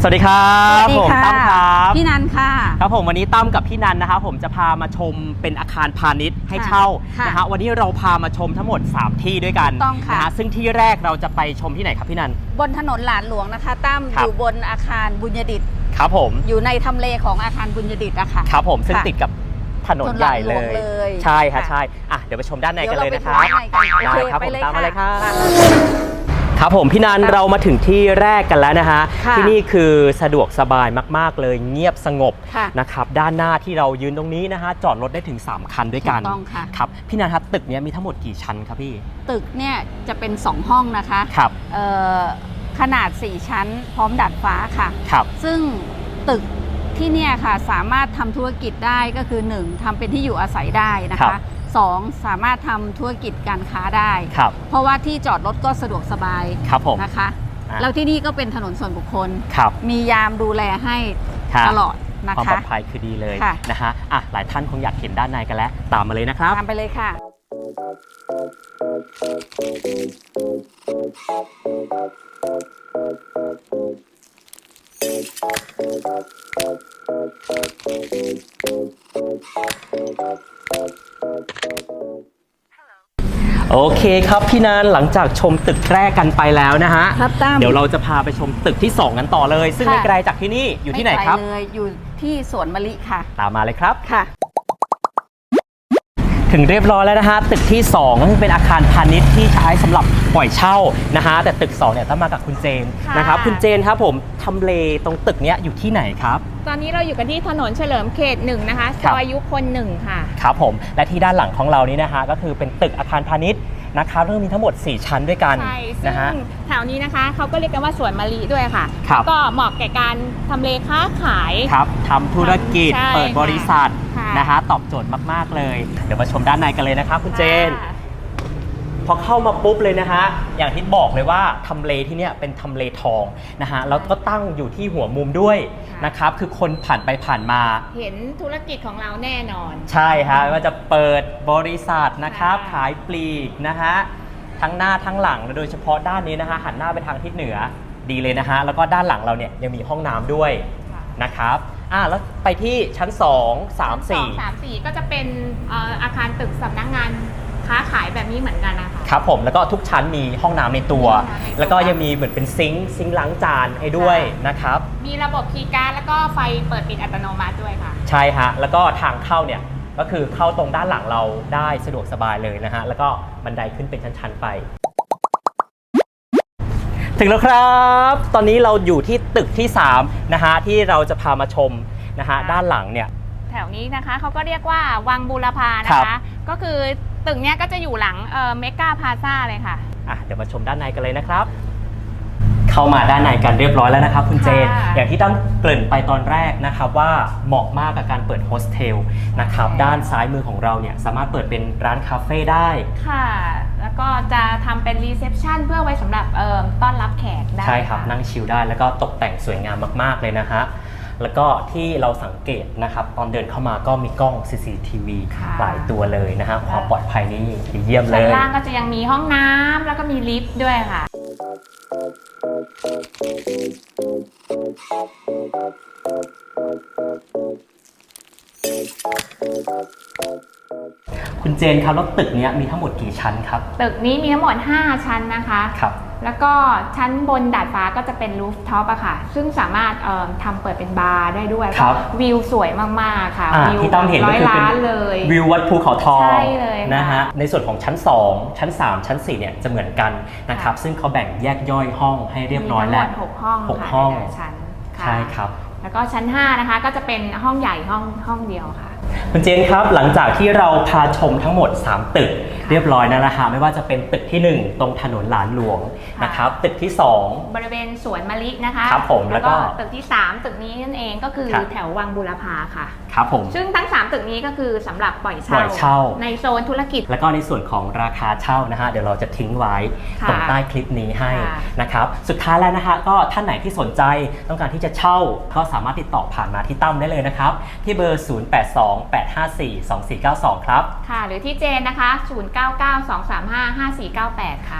สวัสดีครับสวัสดีผมค่ะ ตั้มครับพี่นันค่ะ ครับผมวันนี้ตั้มกับพี่นันนะครับผมจะพามาชมเป็นอาคารพาณิชย์ให้ค่ะเช่าค่ะนะฮะวันนี้เราพามาชมทั้งหมด 3 ที่ด้วยกันถูกต้องค่ะ นฮซึ่งที่แรกเราจะไปชมที่ไหนครับพี่นัน บนถนนหลานหลวงนะคะตั้มครับอยู่บนอาคารบุญยดิต ครับผมอยู่ในทำเลของอาคารบุญยดิตอะค่ะ ครับผมซึ่งค่ะติดกับถนนถนนใหญ่หเลลานหลวงยเลย ใช่ค่ะค่ะใช่อะเดี๋ยวไปชมด้านในเดี๋กัยวนเลยเรานะไปครับชมด้านในกันได้โอเคครับไปผมเลยตามมาเลยคค่ะรับ ครับผมพี่นันครับเรามาถึงที่แรกกันแล้วนะฮะค่ะที่นี่คือสะดวกสบายมาก ๆ เลยเงียบสงบค่ะนะครับด้านหน้าที่เรายืนตรงนี้นะฮะจอดรถได้ถึง 3 คันด้วยกันถูกต้องค่ะ ครับพี่นันครับตึกเนี้ยมีทั้งหมดกี่ชั้นครับพี่ตึกเนี่ยจะเป็น 2 ห้องนะคะครับเอ่อขนาด 4 ชั้น พร้อมดาดฟ้าค่ะ ครับซึ่งตึกที่เนี่ยค่ะสามารถทำธุรกิจได้ก็คือ 1ทำเป็นที่อยู่อาศัยได้นะครัคะบ สองสามารถทำธุรกิจการค้าได้ ครับ เพราะว่าที่จอดรถก็สะดวกสบายครับผม นะคะ อะ แล้วที่นี่ก็เป็นถนนส่วนบุคคล ครับมียามดูแลให้ครับตลอดนะความปคะลอดภัยคือดีเลยค่ะ นะฮะอะหลายท่านคงอยากเห็นด้านในกันแล้ว ตามมาเลยนะครับ ตามไปเลยค่ะ โอเคครับพี่นันหลังจากชมตึกแรกกันไปแล้วนะฮะครับตั้ม เดี๋ยวเราจะพาไปชมตึกที่ 2 กันต่อเลย ซึ่งค่ะไม่ไกลจากที่นี่อยู่ที่ไหนครับม่กลเลยอยู่ที่สวนมะลิค่ะ ตามมาเลยครับ ค่ะ ถึงเรียบร้อยแล้วนะฮะตึกที่2ก็คือเป็นอาคารพาณิชย์ที่ใช้สำหรับปล่อยเช่านะฮะแต่ตึก2เนี่ยต้องมากับคุณเจนค่ะนะครับคุณเจนครับผมทำเลตรงตึกเนี้ยอยู่ที่ไหนครับ ตอนนี้เราอยู่กันที่ถนนเฉลิมเขตหนึ่งนะคะครัซบอยยุคนหนึ่งค่ะครับผมและที่ด้านหลังของเรานี้นะฮะก็คือเป็นตึกอาคารพาณิชย์ นะครับเรื่องมีทั้งหมด 4 ชั้นด้วยกันใช่ซึ่นะงฮะแถวนี้นะคะเขาก็เรียกกันว่าสวนมะลิด้วยค่ะ ครับ ก็เหมาะแก่การทำเลค้าขาย ครับทำธุรกิจใช่เปิดบริษัทค่ะ นะฮะตอบโจทย์มาก ๆ เลย เดี๋ยวมาชมด้านในกันเลยนะครับคุณเจน ค่ะ พอเข้ามาปุ๊บเลยนะฮะ อย่างที่บอกเลยว่าทำเลที่เนี่ยเป็นทำเลทองนะฮะ แล้วก็ตั้งอยู่ที่หัวมุมด้วยค่ะนะครับ คือคนผ่านไปผ่านมา เห็นธุรกิจของเราแน่นอน ใช่ฮะว่าจะเปิดบริษัทนะครับค่ะขายปลีกนะฮะ ทั้งหน้าทั้งหลัง โดยเฉพาะด้านนี้นะฮะ หันหน้าไปทางทิศเหนือ ดีเลยนะฮะ แล้วก็ด้านหลังเราเนี่ยยังมีห้องน้ำด้วยค่ะนะครับอ่าแล้วไปที่ชั้น 2 3สองสามสี่ก็จะเป็นเอ่ออาคารตึกสำนักงานค้าขายแบบนี้เหมือนกันนะคะ4 ครับผมแล้วก็ทุกชั้นมีห้องน้ำในตัวมีห้องน้ำในตัว แล้วก็ยังมีเหมือนเป็นซิงค์ซิงค์ล้างจานให้ด้วยค่ะนะครับ มีระบบคีย์การ์ดแล้วก็ไฟเปิดปิดอัตโนมัติด้วยค่ะ ใช่ฮะ แล้วก็ทางเข้าเนี่ยก็คือเข้าตรงด้านหลังเราได้สะดวกสบายเลยนะฮะ แล้วก็บันไดขึ้นเป็นชั้นๆไป ถึงแล้วครับ ตอนนี้เราอยู่ที่ตึกที่ 3 นะฮะ ที่เราจะพามาชมนะฮะค่ะด้านหลังเนี่ย แถวนี้นะคะเขาก็เรียกว่าวังบูรพานะครัคะ บ ก็คือ ตึกเนี้ยก็จะอยู่หลังเอ่อเมกาพาซาเลยค่ะ อะเดี๋ยวมาชมด้านในกันเลยนะครับ เข้ามาด้านในกันเรียบร้อยแล้วนะครับคุณเจน ค่ะอย่างที่ตั้งเกริ่นไปตอนแรกนะครับว่าเหมาะมากกับการเปิดโฮสเทลนะครับใช่ ด้านซ้ายมือของเราเนี่ยสามารถเปิดเป็นร้านคาเฟ่ได้ ค่ะ แล้วก็จะทำเป็นรีเซพชันเพื่อไว้สำหรับเอ่อต้อนรับแขกได้ใช่ครับะ นั่งชิลได้แล้วก็ตกแต่งสวยงามมาก ๆ เลยนะฮะ แล้วก็ที่เราสังเกตนะครับตอนเดินเข้ามาก็มีกล้อง CCTV ค่ะ หลายตัวเลยนะฮะความปลอดภัยนี่ดีเยี่ยมเลชั้นย ล่างก็จะยังมีห้องน้ำแล้วก็มีลิฟต์ด้วยค่ะ คุณเจนครับแล้วตึกเนี้ยมีทั้งหมดกี่ชั้นครับตึกนี้มีทั้งหมด 5 ชั้นนะคะ ครับ แล้วก็ชั้นบนดาดฟ้าก็จะเป็นรูฟท็อปอะค่ะ ซึ่งสามารถเอ่อทำเปิดเป็นบาร์ได้ด้วยครับวิวสวยมากๆค่ะอ่าวิวที่ต้องเห็นร้ก็อยคือเป็ล้านนเลย วิววัดภูเขาทองใช่เลยค่ะนะฮะในส่วนของชั้น 2 ชั้น 3 ชั้น4เนี่ยจะเหมือนกันนะครับค่ะซึ่งเขาแบ่งแยกย่อยห้องให้เรียบร้อยแล้ว มีทั้งหมด6ห้องหกค่ะห้อง ในแต่ละชั้นค่ะ ใช่ครับ แล้วก็ชั้น 5 นะคะ ก็จะเป็นห้องใหญ่ห้องห้องเดียวค่ะ คุณเจนครับหลังจากที่เราพาชมทั้งหมด 3 ตึก เรียบร้อยแล้วนะฮะไม่ว่าจะเป็นตึกทีหนึ่1 ตรงถนนหลานหลวงค่ะ นะครับตึกที่บริเวณสวนมะลินะคะครับผมแล้แล้ววก็ก็ตึกที่ 3 ตึกนี้นั่นเองก็คือครับ แถววังบุรพาค่ะ2ครับผม ซึ่งทั้ง 3 ตึกนี้ก็คือสำหรับปล่อยปล่เช่าอยเช่า ในโซนธุรกิจ แล้วก็ในส่วนของราคาเช่านะฮะเดี๋ยวเราจะทิ้งไว้ค่ะตรงใต้คลิปนี้ให้ค่ะ นะครับ สุดท้ายแล้วนะฮะก็ท่านไหนที่สนใจต้องการที่จะเช่าก็สามารถติดต่อผ่านมาที่ตั้มได้เลยนะครับ ที่เบอร์ 0828542492 ครับ ค่ะ หรือที่เจนนะคะ 0992355498 ค่ะ